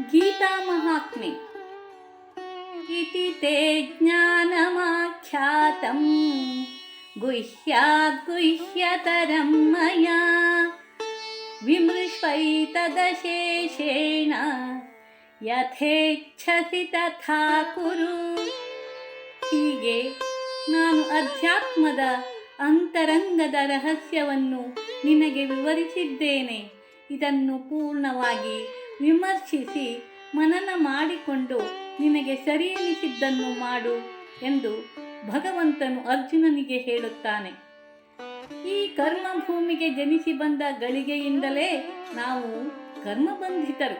ಗೀತಾ ಮಹಾತ್ಮೆ. ಇತಿ ತೇ ಜ್ಞಾನಮಾಖ್ಯಾತಂ. ಗುಹ್ಯಾದ್ಗುಹ್ಯತರಂ ಮಯಾ. ವಿಮೃಶ್ವೈತದಶೇಷೇಣ. ಯಥೇಚ್ಛಸಿ ತಥಾ ಕುರು. ಹೀಗೆ ನಾನು ಅಧ್ಯಾತ್ಮದ ಅಂತರಂಗದ ರಹಸ್ಯವನ್ನು ನಿನಗೆ ವಿವರಿಸಿದ್ದೇನೆ. ಇದನ್ನು ಪೂರ್ಣವಾಗಿ ವಿಮರ್ಶಿಸಿ ಮನನ ಮಾಡಿಕೊಂಡು ನಿನಗೆ ಸರಿ ಎನಿಸಿದ್ದನ್ನು ಮಾಡು ಎಂದು ಭಗವಂತನು ಅರ್ಜುನನಿಗೆ ಹೇಳುತ್ತಾನೆ. ಈ ಕರ್ಮಭೂಮಿಗೆ ಜನಿಸಿ ಬಂದ ಗಳಿಗೆಯಿಂದಲೇ ನಾವು ಕರ್ಮಬಂಧಿತರು.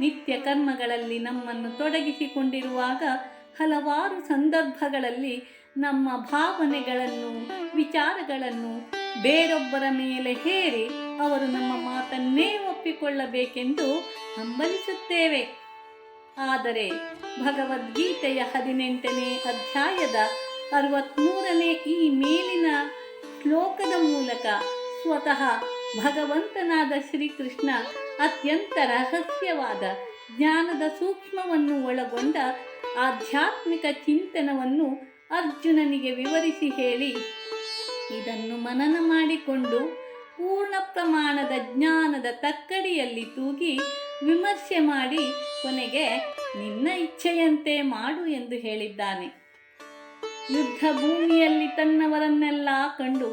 ನಿತ್ಯ ಕರ್ಮಗಳಲ್ಲಿ ನಮ್ಮನ್ನು ತೊಡಗಿಸಿಕೊಂಡಿರುವಾಗ ಹಲವಾರು ಸಂದರ್ಭಗಳಲ್ಲಿ ನಮ್ಮ ಭಾವನೆಗಳನ್ನು, ವಿಚಾರಗಳನ್ನು ಬೇರೊಬ್ಬರ ಮೇಲೆ ಹೇರಿ ಅವರು ನಮ್ಮ ಮಾತನ್ನೇ ಒಪ್ಪಿಕೊಳ್ಳಬೇಕೆಂದು ಹಂಬಲಿಸುತ್ತೇವೆ. ಆದರೆ ಭಗವದ್ಗೀತೆಯ ಹದಿನೆಂಟನೇ ಅಧ್ಯಾಯದ ಅರವತ್ತ್ಮೂರನೇ ಈ ಮೇಲಿನ ಶ್ಲೋಕದ ಮೂಲಕ ಸ್ವತಃ ಭಗವಂತನಾದ ಶ್ರೀಕೃಷ್ಣ ಅತ್ಯಂತ ರಹಸ್ಯವಾದ ಜ್ಞಾನದ ಸೂಕ್ಷ್ಮವನ್ನು ಒಳಗೊಂಡ ಆಧ್ಯಾತ್ಮಿಕ ಚಿಂತನವನ್ನು ಅರ್ಜುನನಿಗೆ ವಿವರಿಸಿ ಹೇಳಿ. ಇದನ್ನು ಮನನ ಮಾಡಿಕೊಂಡು ಪೂರ್ಣ ಪ್ರಮಾಣದ ಜ್ಞಾನದ ತಕ್ಕಡಿಯಲ್ಲಿ ತೂಗಿ ವಿಮರ್ಶೆ ಮಾಡಿ ಕೊನೆಗೆ ನಿನ್ನ ಇಚ್ಛೆಯಂತೆ ಮಾಡು ಎಂದು ಹೇಳಿದ್ದಾನೆ. ಯುದ್ಧ ಭೂಮಿಯಲ್ಲಿ ತನ್ನವರನ್ನೆಲ್ಲ ಕಂಡು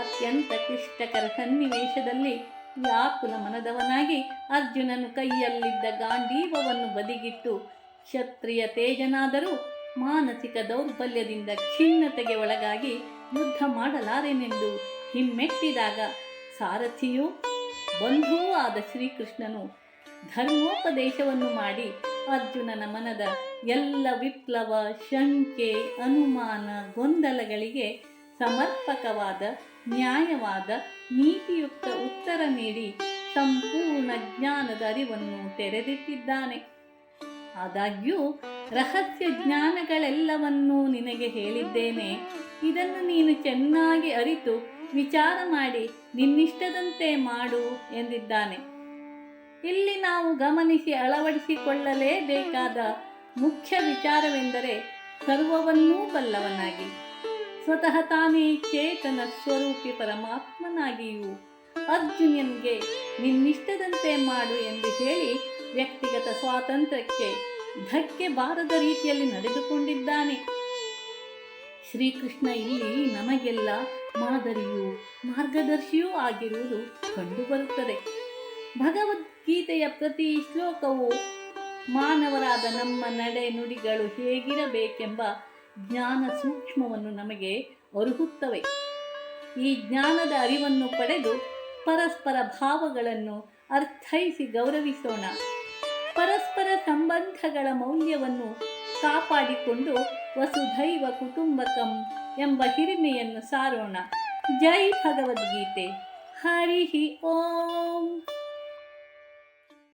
ಅತ್ಯಂತ ಕ್ಲಿಷ್ಟಕರ ಸನ್ನಿವೇಶದಲ್ಲಿ ವ್ಯಾಕುಲ ಮನದವನಾಗಿ ಅರ್ಜುನನು ಕೈಯಲ್ಲಿದ್ದ ಗಾಂಡೀವವನ್ನು ಬದಿಗಿಟ್ಟು ಕ್ಷತ್ರಿಯ ತೇಜನಾದರೂ ಮಾನಸಿಕ ದೌರ್ಬಲ್ಯದಿಂದ ಖಿನ್ನತೆಗೆ ಒಳಗಾಗಿ ಯುದ್ಧ ಮಾಡಲಾರೆನೆಂದು ಹಿಮ್ಮೆಟ್ಟಿದಾಗ ಸಾರಥಿಯೂ ಬಂಧುವೂ ಆದ ಶ್ರೀಕೃಷ್ಣನು ಧರ್ಮೋಪದೇಶವನ್ನು ಮಾಡಿ ಅರ್ಜುನನ ಮನದ ಎಲ್ಲ ವಿಪ್ಲವ, ಶಂಕೆ, ಅನುಮಾನ, ಗೊಂದಲಗಳಿಗೆ ಸಮರ್ಪಕವಾದ, ನ್ಯಾಯವಾದ, ನೀತಿಯುಕ್ತ ಉತ್ತರ ನೀಡಿ ಸಂಪೂರ್ಣ ಜ್ಞಾನದ ಅರಿವನ್ನು ತೆರೆದಿಟ್ಟಿದ್ದಾನೆ. ಆದಾಗ್ಯೂ ರಹಸ್ಯ ಜ್ಞಾನಗಳೆಲ್ಲವನ್ನೂ ನಿನಗೆ ಹೇಳಿದ್ದೇನೆ. ಇದನ್ನು ನೀನು ಚೆನ್ನಾಗಿ ಅರಿತು ವಿಚಾರ ಮಾಡಿ ನಿನ್ನಿಷ್ಟದಂತೆ ಮಾಡು ಎಂದಿದ್ದಾನೆ. ಇಲ್ಲಿ ನಾವು ಗಮನಿಸಿ ಅಳವಡಿಸಿಕೊಳ್ಳಲೇಬೇಕಾದ ಮುಖ್ಯ ವಿಚಾರವೆಂದರೆ ಸರ್ವವನ್ನೂ ಬಲ್ಲವನಾಗಿ, ಸ್ವತಃ ತಾನೇ ಚೇತನ ಸ್ವರೂಪಿ ಪರಮಾತ್ಮನಾಗಿಯೂ ಅರ್ಜುನನ್ಗೆ ನಿನ್ನಿಷ್ಟದಂತೆ ಮಾಡು ಎಂದು ಹೇಳಿ ವ್ಯಕ್ತಿಗತ ಸ್ವಾತಂತ್ರ್ಯಕ್ಕೆ ಧಕ್ಕೆ ಬಾರದ ರೀತಿಯಲ್ಲಿ ನಡೆದುಕೊಂಡಿದ್ದಾನೆ. ಶ್ರೀಕೃಷ್ಣ ಇಲ್ಲಿ ನಮಗೆಲ್ಲ ಮಾದರಿಯೂ ಮಾರ್ಗದರ್ಶಿಯೂ ಆಗಿರುವುದು ಕಂಡುಬರುತ್ತದೆ. ಭಗವದ್ಗೀತೆಯ ಪ್ರತಿ ಶ್ಲೋಕವು ಮಾನವರಾದ ನಮ್ಮ ನಡೆ ನುಡಿಗಳು ಹೇಗಿರಬೇಕೆಂಬ ಜ್ಞಾನ ಸೂಕ್ಷ್ಮವನ್ನು ನಮಗೆ ಅರುಹುತ್ತವೆ. ಈ ಜ್ಞಾನದ ಅರಿವನ್ನು ಪಡೆದು ಪರಸ್ಪರ ಭಾವಗಳನ್ನು ಅರ್ಥೈಸಿ ಗೌರವಿಸೋಣ. ಪರಸ್ಪರ ಸಂಬಂಧಗಳ ಮೌಲ್ಯವನ್ನು ಕಾಪಾಡಿಕೊಂಡು ವಸುಧೈವ ಕುಟುಂಬಕಂ ಎಂಬ ಹಿರಿಮೆಯನ್ನು ಸಾರೋಣ. ಜೈ ಭಗವದ್ಗೀತೆ. ಹರಿ ಓಂ.